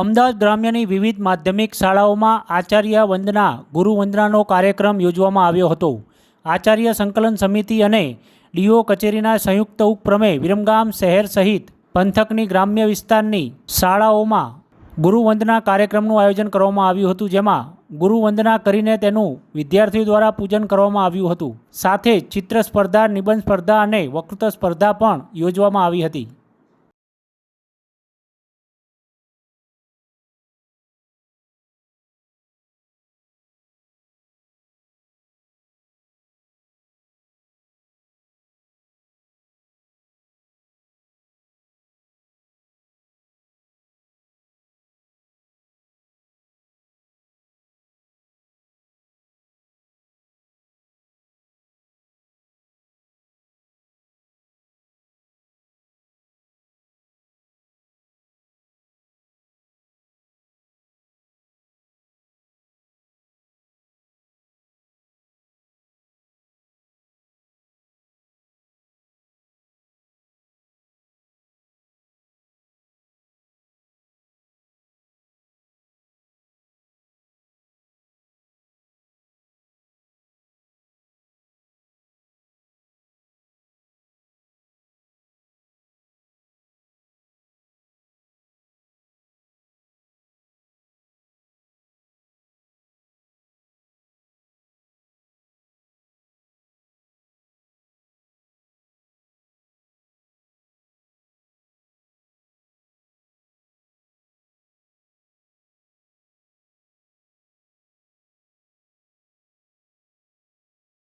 અમદાવાદ ગ્રામ્યની વિવિધ માધ્યમિક શાળાઓમાં આચાર્ય વંદના, ગુરુ વંદનાનો કાર્યક્રમ યોજવામાં આવ્યો હતો. આચાર્ય સંકલન સમિતિ અને ડીઓ કચેરીના સંયુક્ત ઉપક્રમે વિરમગામ શહેર સહિત પંથકની ગ્રામ્ય વિસ્તારની શાળાઓમાં ગુરુવંદના કાર્યક્રમનું આયોજન કરવામાં આવ્યું હતું, જેમાં ગુરુવંદના કરીને તેનું વિદ્યાર્થીઓ દ્વારા પૂજન કરવામાં આવ્યું હતું. સાથે ચિત્ર સ્પર્ધા, નિબંધ સ્પર્ધા અને વક્તૃત્વ સ્પર્ધા પણ યોજવામાં આવી હતી.